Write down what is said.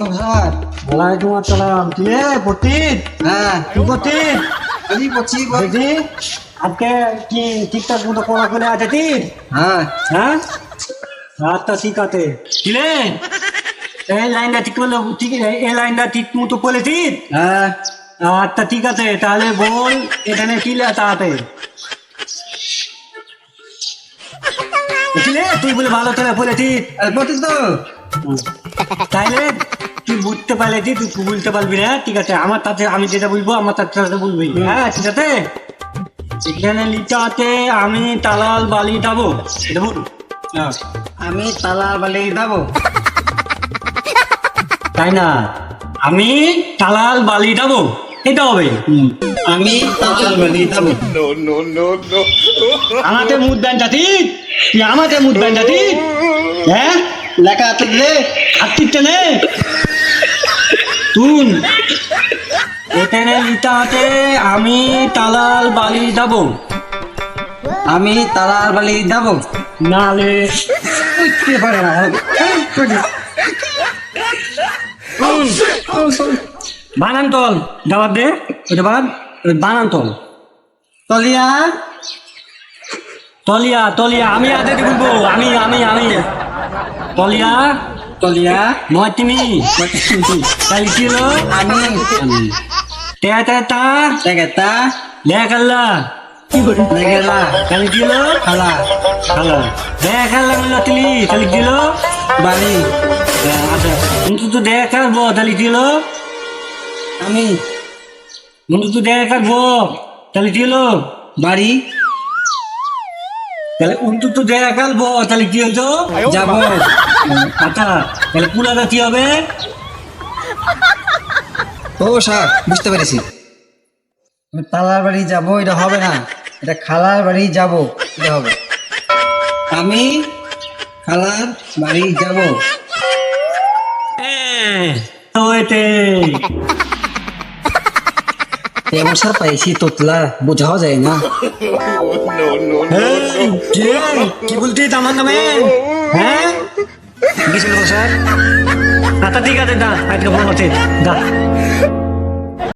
আলাইকুম স্যার। ওয়ালাইকুম আসসালাম। কি রে পতিত হ্যাঁ। কি পতিত আমি পড়ছি দেখি আজকে কি ঠিকঠাক মতো পড়া করে আছে ঠিক? হ্যাঁ। হ্যাঁ? আচ্ছা ঠিক আছে। কি রে? এই লাইনটা ঠিক করলে ঠিক এই লাইনটা ঠিক মতো বলেছিস হ্যাঁ। আচ্ছা ঠিক আছে তাহলে বল এখানে কি লেখা আছে? তুই বলে ভালো করে বলেছিস তাইলে তুই বুঝতে পারলেছি তুই বলতে পারবি না ঠিক আছে? আমার তাতে আমি যেটা বলব আমার তার সাথে বলবি। হ্যাঁ ঠিক আছে? এখানে লিখা আছে আমি তালাল বালি যাব এটা বল হ্যাঁ। আমি তালা বালি যাব তাই না? আমি তালাল বালি যাব এটা হবে। আমি তালা বালি যাব আমাকে মুদ জাতি তুই আমাকে মুদ জাতি হ্যাঁ? লেখা আছে রে হাতিরটা নে। তুন। এখানে আমি তালাল বালি যাব আমি তালাল বালি যাব নালে বুঝতে পারে না। বানান তল জবাব দে। এটা বানান বানান তল তলিয়া? তলিয়া তলিয়া, আমি আগে বলব। আমি আমি আমি। তলিয়া? তলিয়া নয় তুমি তাই কি হলো তে তে তা লেখাটা লেখাল্লা লেগেলা তাহলে কি হলো খালা। হ্যালো দেখাল্লা মিলো কি বাড়ি আচ্ছা। কিন্তু তো কি হলো আমি। তো কি হলো বাড়ি। তাহলে উন্তু তো দেখালবো তাহলে কি হতো যাব। আচ্ছা তাহলে পুলাটা কি হবে? ও স্যার বুঝতে পেরেছি। আমি তালার বাড়ি যাব এটা হবে না। এটা খালার বাড়ি যাব এটা হবে। আমি খালার বাড়ি যাব। তো এতে স্যার পাইছি তোতলা বোঝাও যায় না কি বলতি আমার নামে হ্যাঁ স্যার আচ্ছা ঠিক আছে দা আজকে ফোন হচ্ছে দা